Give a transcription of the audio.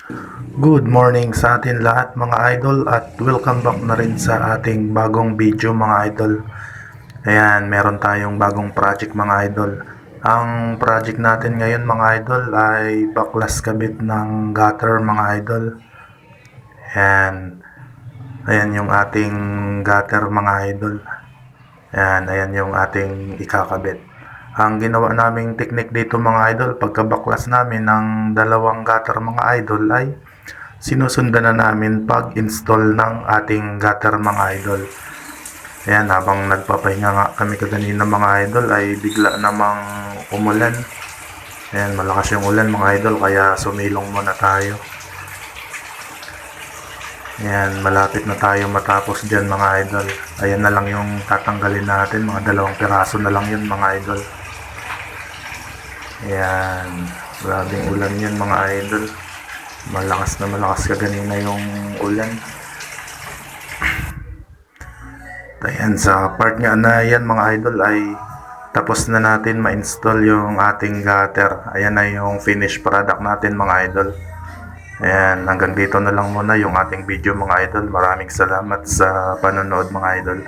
Good morning sa atin lahat mga idol at welcome back na rin sa ating bagong video mga idol. Ayan, meron tayong bagong project mga idol. Ang project natin ngayon mga idol ay baklas kabit ng gutter mga idol. Ayan. Ayan yung ating gutter mga idol. Ayan, ayan yung ating ikakabit. Ang ginawa naming technique dito mga idol, pagkabaklas namin ng dalawang gutter mga idol ay sinusundan na namin pag-install ng ating gutter mga idol. Ayan, habang nagpapahinga nga kami kaganina mga idol ay bigla namang umulan. Ayan, malakas yung ulan mga idol kaya sumilong muna tayo. Ayan, malapit na tayo matapos dyan mga idol. Ayan na lang yung tatanggalin natin, mga dalawang piraso na lang yun mga idol. Ayan, grabing ulan yun mga idol. Malakas na malakas kaganina yung ulan. Ayan, sa part nga na yan mga idol ay tapos na natin ma-install yung ating gutter. Ayan na yung finished product natin mga idol. Ayan, hanggang dito na lang muna yung ating video mga idol. Maraming salamat sa panonood mga idol.